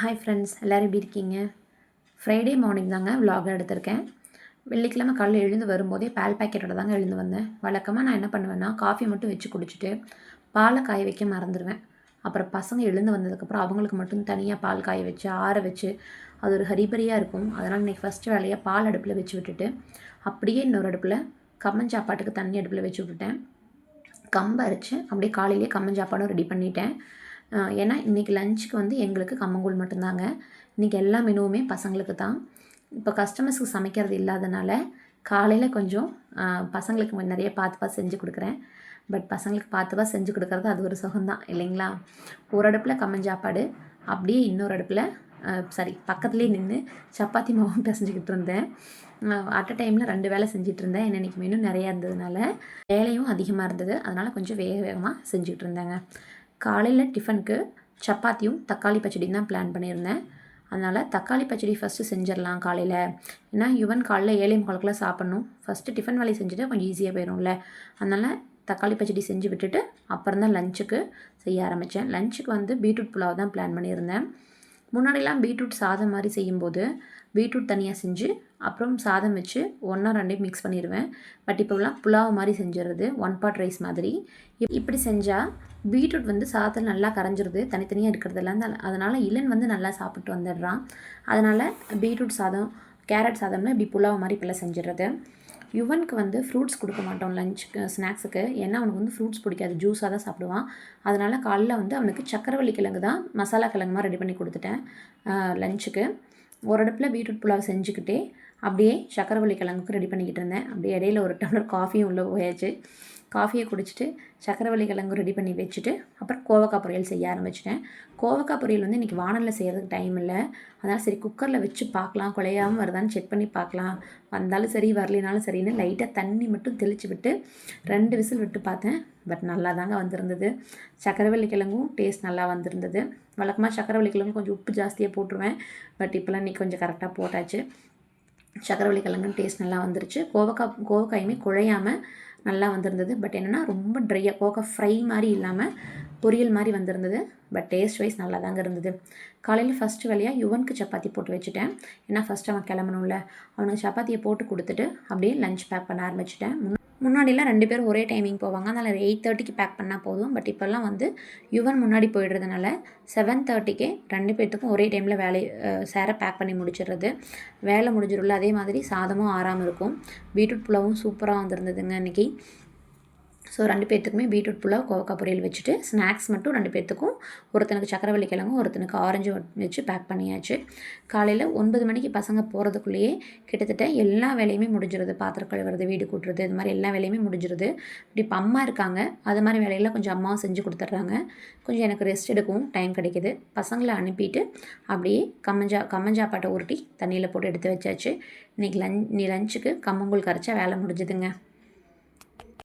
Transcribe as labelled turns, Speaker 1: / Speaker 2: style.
Speaker 1: Hi friends எல்லோரும் எப்படி இருக்கீங்க? ஃப்ரைடே மார்னிங் தாங்க விலாக் எடுத்திருக்கேன். வெள்ளிக்கிழமை காலையில் எழுந்து வரும்போதே பால் பாக்கெட்டோட தாங்க எழுந்து வந்தேன். வழக்கமாக நான் என்ன பண்ணுவேன்னா காஃபி மட்டும் வச்சு குடிச்சிட்டு பாலை காய வைக்க மறந்துடுவேன் அப்புறம் பசங்க எழுந்து வந்ததுக்கப்புறம் அவங்களுக்கு மட்டும் தனியாக பால் காய வச்சு ஆற வச்சு அது ஒரு ஹரிபரியாக இருக்கும். அதனால் இன்றைக்கி ஃபஸ்ட்டு வேலையாக பால் அடுப்பில் வச்சு விட்டுட்டு அப்படியே இன்னொரு அடுப்பில் கம்மஞ்சாப்பாட்டுக்கு தண்ணி அடுப்பில் வச்சு விட்டுட்டேன். கம்பை அரைச்சி அப்படியே காலையிலேயே கம்மஞ்சாப்பாடும் ரெடி பண்ணிட்டேன். ஏன்னா இன்றைக்கி லஞ்சுக்கு வந்து எங்களுக்கு கம்மங்கூழ் மட்டும்தாங்க. இன்றைக்கி எல்லா மெனுவுமே பசங்களுக்கு தான். இப்போ கஸ்டமர்ஸ்க்கு சமைக்கிறது இல்லாதனால காலையில் கொஞ்சம் பசங்களுக்கு நிறைய பார்த்து பார்த்து செஞ்சு கொடுக்குறேன். பட் பசங்களுக்கு பார்த்து பார்த்து செஞ்சு கொடுக்குறது அது ஒரு சுகம்தான் இல்லைங்களா? ஒரு அடுப்பில் கம்மஞ்சாப்பாடு அப்படியே இன்னொரு அடுப்பில் சாரி பக்கத்துலேயே நின்று சப்பாத்தி மாவும் பிசைஞ்சிக்கிட்டு இருந்தேன். அட் அ டைமில் ரெண்டு வேலை செஞ்சுட்டு இருந்தேன். இன்னைக்கு மெனு நிறையா இருந்ததுனால வேலையும் அதிகமாக இருந்தது. அதனால் கொஞ்சம் வேக வேகமாக செஞ்சுக்கிட்டு இருந்தேங்க. காலையில் டிஃபனுக்கு சப்பாத்தியும் தக்காளி பச்சடியும் தான் பிளான் பண்ணியிருந்தேன். அதனால் தக்காளி பச்சடி ஃபஸ்ட்டு செஞ்சிடலாம் காலையில். ஏன்னா யுவன் காலையில் ஏழை முகாலுக்குலாம் சாப்பிட்ணும். ஃபஸ்ட்டு டிஃபன் வேலையை செஞ்சுட்டு கொஞ்சம் ஈஸியாக போயிடும்ல அதனால் தக்காளி பச்சடி செஞ்சு விட்டுட்டு அப்புறம் தான் லஞ்சுக்கு செய்ய ஆரம்பித்தேன் லஞ்சுக்கு வந்து பீட்ரூட் புலாவ் தான் பிளான் பண்ணியிருந்தேன். முன்னாடிலாம் பீட்ரூட் சாதம் மாதிரி செய்யும்போது பீட்ரூட் தனியாக செஞ்சு அப்புறம் சாதம் வச்சு ஒன்றா ரெண்டையும் மிக்ஸ் பண்ணிடுவேன் பட் இப்போலாம் புலாவ் மாதிரி செஞ்சிடுறது ஒன் பாட் ரைஸ் மாதிரி. இப்- இப்படி செஞ்சால் பீட்ரூட் வந்து சாதத்தில் நல்லா கரைஞ்சிருது தனித்தனியாக இருக்கிறதெல்லாம் அதனால் இளன் வந்து நல்லா சாப்பிட்டு வந்துடுறான் அதனால் பீட்ரூட் சாதம் கேரட் சாதம்னா இப்படி புலாவ் மாதிரி இப்போல்லாம் செஞ்சிடுறது யுவனுக்கு வந்து ஃப்ரூட்ஸ் கொடுக்க மாட்டோம் லஞ்சுக்கு ஸ்நாக்ஸுக்கு ஏன்னா அவனுக்கு வந்து ஃப்ரூட்ஸ் பிடிக்காது ஜூஸாக தான் சாப்பிடுவான். அதனால் காலைல வந்து அவனுக்கு சக்கரவள்ளி கிழங்கு தான் மசாலா கிழங்கு மாதிரி ரெடி பண்ணி கொடுத்துட்டேன் லஞ்சுக்கு ஒரு அடுப்பில் பீட்ரூட் புலாவ் செஞ்சுக்கிட்டே அப்படியே சக்கரவள்ளி கிழங்குக்கு ரெடி பண்ணிக்கிட்டு இருந்தேன். அப்படியே இடையில ஒரு டம்ளர் காஃபியும் உள்ளே போயாச்சு. காஃபியை குடிச்சிட்டு சக்கரவள்ளி கிழங்கு ரெடி பண்ணி வச்சுட்டு அப்புறம் கோவக்காய் பொரியல் செய்ய ஆரம்பிச்சிட்டேன். கோவக்காய் பொரியல் வந்து இன்றைக்கி வானலில் செய்கிறதுக்கு டைம் இல்லை. அதனால் சரி குக்கரில் வச்சு பார்க்கலாம். குழையாமல் வருதான்னு செக் பண்ணி பார்க்கலாம். வந்தாலும் சரி வரலினாலும் சரின்னு லைட்டாக தண்ணி மட்டும் தெளித்து விட்டு ரெண்டு விசில் விட்டு பார்த்தேன். பட் நல்லா தாங்க வந்திருந்தது. சக்கரவள்ளி கிழங்கும் டேஸ்ட் நல்லா வந்திருந்தது. வழக்கமாக சக்கரவள்ளி கிழங்கு கொஞ்சம் உப்பு ஜாஸ்தியாக போட்டுருவேன். பட் இப்போலாம் இன்றைக்கி கொஞ்சம் கரெக்டாக போட்டாச்சு. சக்கரவள்ளி கிழங்கும் டேஸ்ட் நல்லா வந்துருச்சு. கோவக்காய் கோவக்காயுமே குழையாமல் நல்லா வந்திருந்தது. பட் என்னென்னா ரொம்ப ட்ரையாக கோவக்காய் ஃப்ரை மாதிரி இல்லாமல் பொரியல் மாதிரி வந்திருந்தது. பட் டேஸ்ட் வைஸ் நல்லா தாங்க இருந்தது. காலையில் ஃபஸ்ட்டு வேலையாக யுவனுக்கு சப்பாத்தி போட்டு வச்சுட்டேன். ஏன்னா ஃபஸ்ட்டு அவன் கிளம்பணும்ல. அவனுக்கு சப்பாத்தியை போட்டு கொடுத்துட்டு அப்படியே லஞ்ச் பேக் பண்ண ஆரம்பிச்சிட்டேன். முன்னாடிலாம் ரெண்டு பேரும் ஒரே டைமிங் போவாங்க. அதனால் எயிட் தேர்ட்டிக்கு பேக் பண்ணால் போதும். பட் இப்போல்லாம் வந்து யுவன் முன்னாடி போயிடுறதுனால செவன் தேர்ட்டிக்கே ரெண்டு பேர்த்துக்கும் ஒரே டைமில் வேலை சேர பேக் பண்ணி முடிச்சிடுறது. வேலை முடிஞ்சிடும்ல அதே மாதிரி சாதமும் ஆறாமல் இருக்கும். பீட்ரூட் புலாவும் சூப்பராக வந்திருந்ததுங்க இன்றைக்கி ஸோ ரெண்டு பேர்த்துக்குமே பீட்ரூட் புலாவ் கோவக்காய் பொரியல் வச்சுட்டு ஸ்நாக்ஸ் மட்டும் ரெண்டு பேர்த்துக்கும். ஒருத்தனுக்கு சக்கரவள்ளி கிழங்கும் ஒருத்தனுக்கு ஆரஞ்சு வச்சு பேக் பண்ணியாச்சு. காலையில் ஒன்பது மணிக்கு பசங்க போகிறதுக்குள்ளேயே கிட்டத்தட்ட எல்லா வேலையுமே முடிஞ்சிருது. பாத்திரம் கழுவுறது வீடு கூட்டுறது இது மாதிரி எல்லா வேலையுமே முடிஞ்சிருது. இப்படி இப்போ அம்மா இருக்காங்க. அது மாதிரி வேலையெல்லாம் கொஞ்சம் அம்மாவும் செஞ்சு கொடுத்துட்றாங்க. கொஞ்சம் எனக்கு ரெஸ்ட் எடுக்கவும் டைம் கிடைக்கிது. பசங்களை அனுப்பிட்டு அப்படியே கம்மஞ்சா கம்மஞ்சாப்பாட்டை உருட்டி தண்ணியில் போட்டு எடுத்து வச்சாச்சு. இன்றைக்கி லஞ்ச் நீ லஞ்சுக்கு கம்மங்கூழ் கரைச்சா வேலை முடிஞ்சுதுங்க.